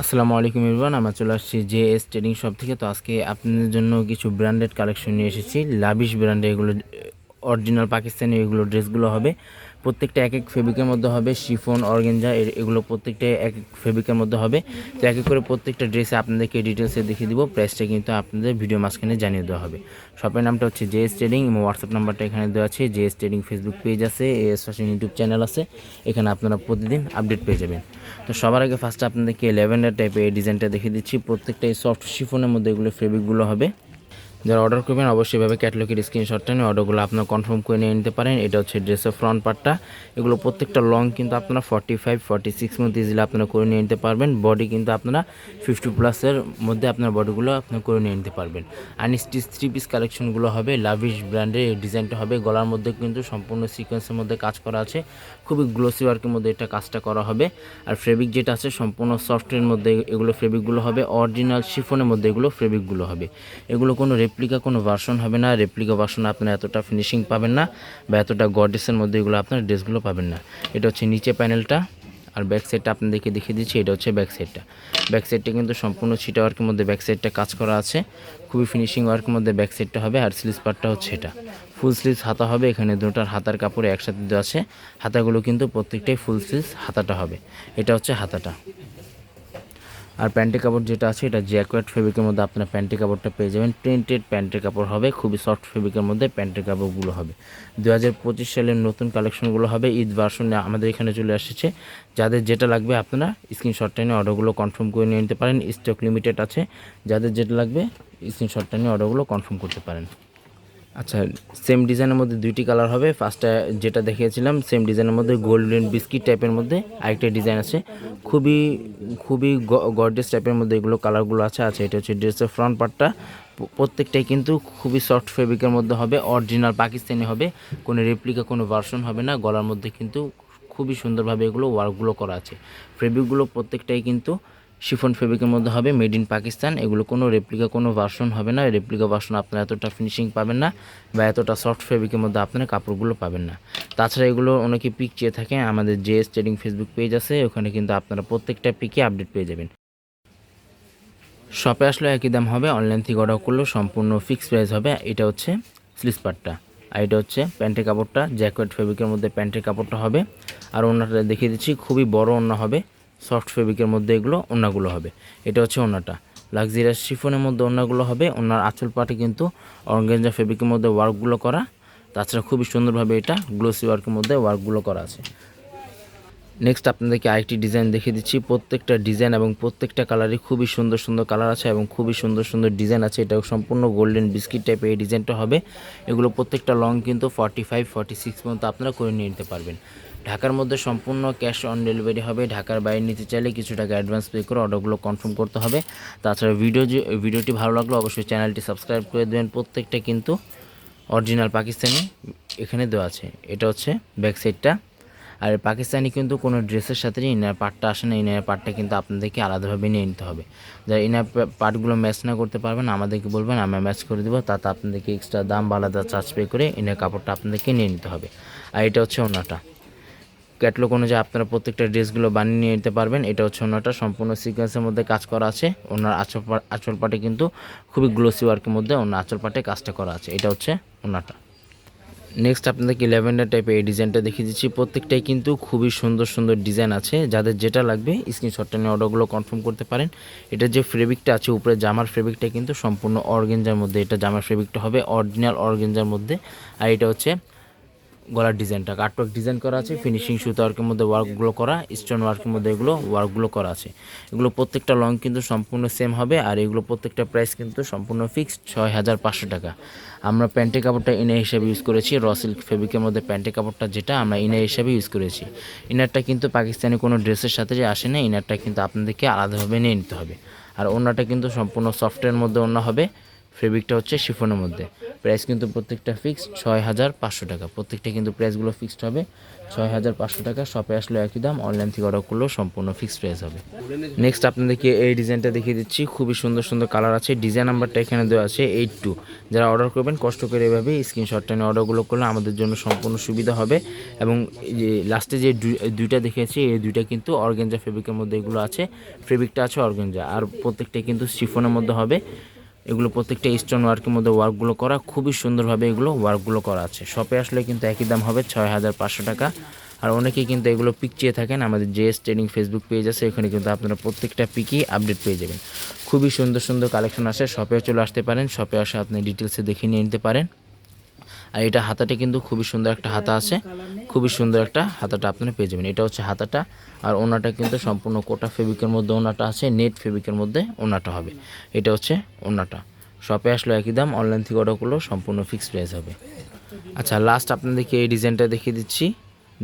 আসসালামু আলাইকুম ইরবান আমরা চলে আসছি জে এস ট্রেডিং শপ থেকে। তো আজকে আপনাদের জন্য কিছু ব্র্যান্ডেড কালেকশন নিয়ে এসেছি। লাভিস ব্র্যান্ডে এগুলো অরিজিনাল পাকিস্তানি এগুলো ড্রেসগুলো হবে। প্রত্যেকটা এক এক ফেব্রিকের মধ্যে হবে, শিফন, অর্গেঞ্জা এগুলো প্রত্যেকটা এক এক ফেব্রিকের মধ্যে হবে। তো এক এক করে প্রত্যেকটা ড্রেসে আপনাদেরকে ডিটেলসে দেখিয়ে দিব প্রাইসটা কিন্তু আপনাদের ভিডিও মাঝখানে জানিয়ে দেওয়া হবে। শপের নামটা হচ্ছে জে এস ট্রেডিং এবং হোয়াটসঅ্যাপ নাম্বারটা এখানে দেওয়া আছে J S trading Facebook page আছে এস ফ্যাশন ইউটিউব চ্যানেল আছে, এখানে আপনারা প্রতিদিন আপডেট পেয়ে যাবেন। তো সবার আগে ফার্স্টে আপনাদেরকে ল্যাভেন্ডার টাইপের এই ডিজাইনটা দেখিয়ে দিচ্ছি প্রত্যেকটাই সফট শিফনের মধ্যে এগুলো ফেব্রিকগুলো হবে। যারা অর্ডার করবেন, অবশ্যই এভাবে ক্যাটলগের স্ক্রিনশটটা নিয়ে অর্ডারগুলো আপনারা কনফার্ম করে নিয়ে নিতে পারেন। এটা হচ্ছে ড্রেসের ফ্রন্ট পার্টটা এগুলো প্রত্যেকটা লং কিন্তু আপনারা ফর্টি ফাইভ ফর্টি সিক্স মধ্যে ইজিলি আপনারা করে নিয়ে নিতে পারবেন। বডি কিন্তু আপনারা ফিফটি প্লাসের মধ্যে আপনার বডিগুলো আপনারা করে নিয়ে নিতে পারবেন। আনস্টিচ থ্রি পিস কালেকশনগুলো হবে লাভিশ ব্র্যান্ডের ডিজাইনটা হবে। গলার মধ্যে কিন্তু সম্পূর্ণ সিকোয়েন্সের মধ্যে কাজ করা আছে। খুবই গ্লোসি ওয়ার্কের মধ্যে এটা কাজটা করা হবে। আর ফেব্রিক যেটা আছে, সম্পূর্ণ সফটওয়্যার মধ্যে এগুলো ফেব্রিকগুলো হবে। অরিজিনাল শিফনের মধ্যে এগুলো ফেব্রিকগুলো হবে। এগুলো কোনো রেপ্লিকা কোনো ভার্সন হবে না রেপ্লিকা ভার্সন আপনারা এতটা ফিনিশিং পাবেন না বা এতটা গডেসের মধ্যে এগুলো আপনার ড্রেসগুলো পাবেন না। এটা হচ্ছে নিচে প্যানেলটা আর ব্যাক সাইডটা আপনাদেরকে দেখিয়ে দিচ্ছি, এটা হচ্ছে ব্যাক সাইডটা ব্যাক সাইডটা কিন্তু সম্পূর্ণ ছিটা ওয়ার্কের মধ্যে ব্যাক সাইডটা কাজ করা আছে। খুবই ফিনিশিং ওয়ার্কের মধ্যে ব্যাক সাইডটা হবে আর স্লিজ পার্টটা হচ্ছে এটা। ফুল স্লিভস হাতা হবে, এখানে দুটার হাতার কাপড়ে একসাথে দেওয়া আছে। হাতাগুলো কিন্তু প্রত্যেকটাই ফুল স্লিভস হাতাটা হবে। এটা হচ্ছে হাতাটা। আর প্যান্টের কাপড় যেটা আছে, এটা জ্যাকোয়েট ফেব্রিকের মধ্যে আপনার প্যান্টের কাপড়টা পেয়ে যাবেন। প্রিন্টেড প্যান্টের কাপড় হবে, খুবই সফট ফেব্রিকের মধ্যে প্যান্টের কাপড়গুলো হবে। দু হাজার পঁচিশ সালের নতুন কালেকশনগুলো হবে, ঈদ ভার্সনে আমাদের এখানে চলে এসেছে। যাদের যেটা লাগবে আপনারা স্ক্রিনশটটা নিয়ে অর্ডারগুলো কনফার্ম করে নিয়ে নিতে পারেন। স্টক লিমিটেড আছে, যাদের যেটা লাগবে স্ক্রিনশটটা নিয়ে অর্ডারগুলো কনফার্ম করতে পারেন। আচ্ছা সেম ডিজাইনের মধ্যে দুইটি কালার হবে। ফার্স্টে যেটা দেখিয়েছিলাম সেম ডিজাইনের মধ্যে গোল্ডেন বিস্কিট টাইপের মধ্যে আরেকটা ডিজাইন আছে। খুবই খুবই গর্ডেস টাইপের মধ্যে এগুলো কালারগুলো আছে। আচ্ছা এটা হচ্ছে ড্রেসের ফ্রন্ট পার্টটা প্রত্যেকটাই কিন্তু খুবই সফট ফেব্রিকের মধ্যে হবে অরিজিনাল পাকিস্তানি হবে। কোনো রেপ্লিকা কোনো ভার্সন হবে না। গলার মধ্যে কিন্তু খুবই সুন্দরভাবে এগুলো ওয়ার্কগুলো করা আছে। ফেব্রিকগুলো প্রত্যেকটাই কিন্তু শিফন ফেব্রিকের মধ্যে হবে মেড ইন পাকিস্তান। এগুলো কোনো রেপ্লিকা কোনো ভার্সন হবে না। রেপ্লিকা ভার্সন আপনারা এতটা ফিনিশিং পাবেন না বা এতটা সফট ফেব্রিকের মধ্যে আপনারা কাপড়গুলো পাবেন না। তাছাড়া এগুলো অনেকে পিক চেয়ে থাকে। আমাদের যে ট্রেডিং ফেসবুক পেজ আছে। ওখানে কিন্তু আপনারা প্রত্যেকটা পিকে আপডেট পেয়ে যাবেন। শপে আসলে একই দাম হবে। অনলাইন থেকে অর্ডার করলেও সম্পূর্ণ ফিক্স প্রাইস হবে। এটা হচ্ছে স্লিপারটা আর এটা হচ্ছে প্যান্টের কাপড়টা। জ্যাকেট ফেব্রিকের মধ্যে প্যান্টের কাপড়টা হবে। আর ওনাটা দেখিয়ে দিচ্ছি। খুবই বড় ওনা হবে। সফট ফেব্রিকের মধ্যে এগুলো ওনাগুলো হবে। এটা হচ্ছে ওনাটা লাক্সারিয়াস শিফনের মধ্যে ওনাগুলো হবে। ওনার আঁচল পাটে কিন্তু অর্গেঞ্জা ফেব্রিকের মধ্যে ওয়ার্কগুলো করা। তাছাড়া খুবই সুন্দরভাবে এটা গ্লোসি ওয়ার্কের মধ্যে ওয়ার্কগুলো করা আছে। নেক্সট আপনাদেরকে আরেকটি ডিজাইন দেখিয়ে দিচ্ছি। প্রত্যেকটা ডিজাইন এবং প্রত্যেকটা কালারই খুবই সুন্দর সুন্দর কালার আছে এবং খুবই সুন্দর সুন্দর ডিজাইন আছে। এটা সম্পূর্ণ গোল্ডেন বিস্কিট টাইপের এই ডিজাইনটা হবে। এগুলো প্রত্যেকটা লং কিন্তু ফর্টি ফাইভ ফর্টি সিক্স পর্যন্ত আপনারা করে নিয়ে নিতে পারবেন। ঢাকার মধ্যে সম্পূর্ণ ক্যাশ অন ডেলিভারি হবে। ঢাকার বাইরে নিতে চাইলে কিছু টাকা অ্যাডভান্স পে করে অর্ডারগুলো কনফার্ম করতে হবে। তাছাড়া ভিডিও ভিডিওটি ভালো লাগল অবশ্যই চ্যানেলটি সাবস্ক্রাইব করে দেবেন। প্রত্যেকটা কিন্তু অরিজিনাল পাকিস্তানি এখানে দেওয়া আছে। এটা হচ্ছে ব্যাক সাইডটা আর পাকিস্তানি কিন্তু কোনো ড্রেসের সাথে ইনার পার্টটা আসে না ইনার পার্টটা কিন্তু আপনাদেরকে আলাদাভাবে নিয়ে নিতে হবে। যারা ইনার পার্টগুলো ম্যাচ না করতে পারবেন, আমাদেরকে বলবেন, আমরা ম্যাচ করে দেবো। তাতে আপনাদেরকে এক্সট্রা দাম বা আলাদা চার্জ পে করে ইনার কাপড়টা আপনাদেরকে নিয়ে নিতে হবে। আর এটা হচ্ছে ওনাটা। ক্যাটলগ অনুযায়ী আপনারা প্রত্যেকটা ড্রেসগুলো বানিয়ে নিয়ে নিতে পারবেন। এটা হচ্ছে ওনাটা সম্পূর্ণ সিকোয়েন্সের মধ্যে কাজ করা আছে। ওনার আঁচল আঁচল পাটে কিন্তু খুবই গ্লোসি ওয়ার্কের মধ্যে ওনার আঁচল পাটে কাজটা করা আছে। এটা হচ্ছে ওনাটা নেক্সট আপনাদেরকে ল্যাভেন্ডার টাইপের এই ডিজাইনটা দেখিয়ে দিচ্ছি। প্রত্যেকটাই কিন্তু খুবই সুন্দর সুন্দর ডিজাইন আছে। যাদের যেটা লাগবে স্ক্রিনশটটা নিয়ে অর্ডারগুলো কনফার্ম করতে পারেন। এটা যে ফেব্রিকটা আছে, উপরে জামার ফেব্রিকটা কিন্তু সম্পূর্ণ অর্গেঞ্জার মধ্যে, এটা জামার ফেব্রিকটা হবে অরিজিনাল অর্গেঞ্জার মধ্যে। আর এটা হচ্ছে গলার ডিজাইনটা। কাটওয়ার্ক ডিজাইন করা আছে ফিনিশিং সুতো ওয়ার্কের মধ্যে ওয়ার্কগুলো করা স্টোন ওয়ার্কের মধ্যে এগুলো ওয়ার্কগুলো করা আছে। এগুলো প্রত্যেকটা লং কিন্তু সম্পূর্ণ সেম হবে আর এগুলো প্রত্যেকটা প্রাইস কিন্তু সম্পূর্ণ ফিক্সড ছয় হাজার পাঁচশো টাকা। আমরা প্যান্টের কাপড়টা ইনার হিসাবে ইউজ করেছি র সিল্ক ফেব্রিকের মধ্যে প্যান্টের কাপড়টা যেটা আমরা ইনার হিসাবে ইউজ করেছি। ইনারটা কিন্তু পাকিস্তানি কোনো ড্রেসের সাথে যে আসে না, ইনারটা কিন্তু আপনাদেরকে আলাদাভাবে নিয়ে নিতে হবে। আর ওনাটা কিন্তু সম্পূর্ণ সফটওয়্যার মধ্যে অন্য হবে ফেব্রিকটা হচ্ছে শিফনের মধ্যে। প্রাইস কিন্তু প্রত্যেকটা ফিক্সড ছয় হাজার পাঁচশো টাকা। প্রত্যেকটা কিন্তু প্রাইসগুলো ফিক্সড হবে ছয় হাজার পাঁচশো টাকা। শপে আসলে একই দাম অনলাইন থেকে অর্ডার করলেও সম্পূর্ণ ফিক্সড প্রাইস হবে। নেক্সট আপনাদেরকে এই ডিজাইনটা দেখিয়ে দিচ্ছি। খুবই সুন্দর সুন্দর কালার আছে। ডিজাইন নাম্বারটা এখানে দেওয়া আছে এইট টু যারা অর্ডার করবেন, কষ্ট করে এভাবে স্ক্রিনশটটা নিয়ে অর্ডারগুলো করলে আমাদের জন্য সম্পূর্ণ সুবিধা হবে। এবং যে লাস্টে যে দুই- দুইটা দেখেছি এই দুইটা কিন্তু অর্গেঞ্জা ফেব্রিকের মধ্যে এগুলো আছে। ফেব্রিকটা আছে অর্গেঞ্জা আর প্রত্যেকটা কিন্তু শিফনের মধ্যে হবে। এগুলো প্রত্যেকটা স্টোন ওয়ার্কের মধ্যে ওয়ার্কগুলো করা, খুবই সুন্দরভাবে এগুলো ওয়ার্কগুলো করা আছে। শপে আসলে কিন্তু একই দাম হবে, ছয় হাজার পাঁচশো টাকা। আর অনেকেই কিন্তু এগুলো পিক চেয়ে থাকেন, আমাদের জেএস ট্রেডিং ফেসবুক পেজ আছে, এখানে কিন্তু আপনারা প্রত্যেকটা পিকই আপডেট পেয়ে যাবেন। খুবই সুন্দর সুন্দর কালেকশন আসে শপে চলে আসতে পারেন শপে আসে আপনি ডিটেলসে দেখে নিয়ে নিতে পারেন। আর এটা হাতাটা কিন্তু খুবই সুন্দর একটা হাতা আছে। খুবই সুন্দর একটা হাতাটা আপনারা পেয়ে যাবেন। এটা হচ্ছে হাতাটা। আর ওনাটা কিন্তু সম্পূর্ণ কোটা ফেব্রিকের মধ্যে ওনাটা আছে, নেট ফেব্রিকের মধ্যে ওনাটা হবে। এটা হচ্ছে ওনাটা। শপে আসলো একই দাম অনলাইন থেকে অর্ডার করলেও সম্পূর্ণ ফিক্সড প্রাইস হবে। আচ্ছা লাস্ট আপনাদেরকে এই ডিজাইনটা দেখিয়ে দিচ্ছি।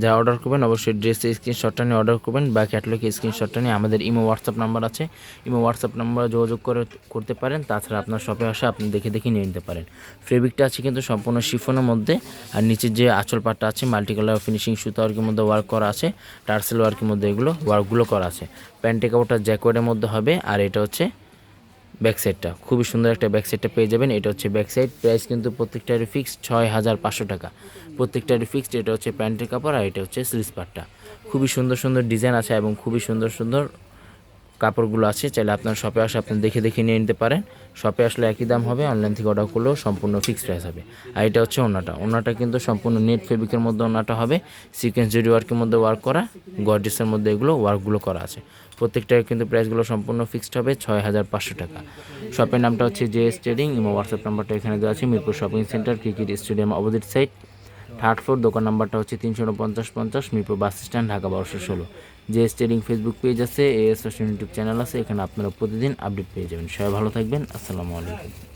যারা অর্ডার করবেন, অবশ্যই ড্রেসের স্ক্রিনশটটা নিয়ে অর্ডার করবেন, বা ক্যাটালগের স্ক্রিনশটটা নিয়ে আমাদের ইমো হোয়াটসঅ্যাপ নাম্বার আছে। ইমো হোয়াটসঅ্যাপ নাম্বারে যোগাযোগ করে, করতে পারেন, তাছাড়া আপনার শপে আসে আপনি দেখে দেখে নিয়ে নিতে পারেন। ফেব্রিকটা আছে কিন্তু সম্পূর্ণ শিফনের মধ্যে, আর নিচের যে আঁচল পাটটা আছে মাল্টি কালার ফিনিশিং সুতো ওয়ার্কের মধ্যে ওয়ার্ক করা আছে, টার্সেল ওয়ার্কের মধ্যে এগুলো ওয়ার্কগুলো করা আছে। প্যান্টে কাপড়টা জ্যাকওয়ার্ডের মধ্যে হবে, আর এটা হচ্ছে ব্যাক সাইডটা খুবই সুন্দর একটা ব্যাকসাইডটা পেয়ে যাবেন। এটা হচ্ছে ব্যাকসাইড। প্রাইস কিন্তু প্রত্যেকটার ফিক্সড ছয় হাজার পাঁচশো টাকা। প্রত্যেকটারই ফিক্সড এটা হচ্ছে প্যান্টের কাপড় আর এটা হচ্ছে স্লিস পাটটা খুবই সুন্দর সুন্দর ডিজাইন আছে এবং খুবই সুন্দর সুন্দর কাপড়গুলো আছে, চাইলে আপনার শপে আসে, আপনি দেখে দেখে নিয়ে নিতে পারেন। শপে আসলে একই দাম হবে অনলাইন থেকে অর্ডার করলেও সম্পূর্ণ ফিক্সড প্রাইস হবে। আর এটা হচ্ছে ওনাটা। ওনাটা কিন্তু সম্পূর্ণ নেট ফেব্রিকের মধ্যে ওনাটা হবে। সিকোয়েন্স জুডি ওয়ার্কের মধ্যে ওয়ার্ক করা গর্জেসের মধ্যে এগুলো ওয়ার্কগুলো করা আছে। প্রত্যেকটার কিন্তু প্রাইসগুলো সম্পূর্ণ ফিক্সড হবে, ছয় হাজার পাঁচশো টাকা। শপের নামটা হচ্ছে জে এস ট্রেডিং এবং হোয়াটসঅ্যাপ নাম্বারটা এখানে দেওয়া আছে। Mirpur shopping centre cricket stadium opposite side third floor, দোকান নাম্বারটা হচ্ছে তিনশো উনপঞ্চাশ পঞ্চাশ, মিরপুর বাস স্ট্যান্ড, ঢাকা বারোশো ষোলো। যে স্টেডিং ফেসবুক পেজ আছে, এএস ইউটিউব চ্যানেল আছে, এখানে আপনারা প্রতিদিন আপডেট পেয়ে যাবেন। সবাই ভালো থাকবেন, আসসালামু আলাইকুম।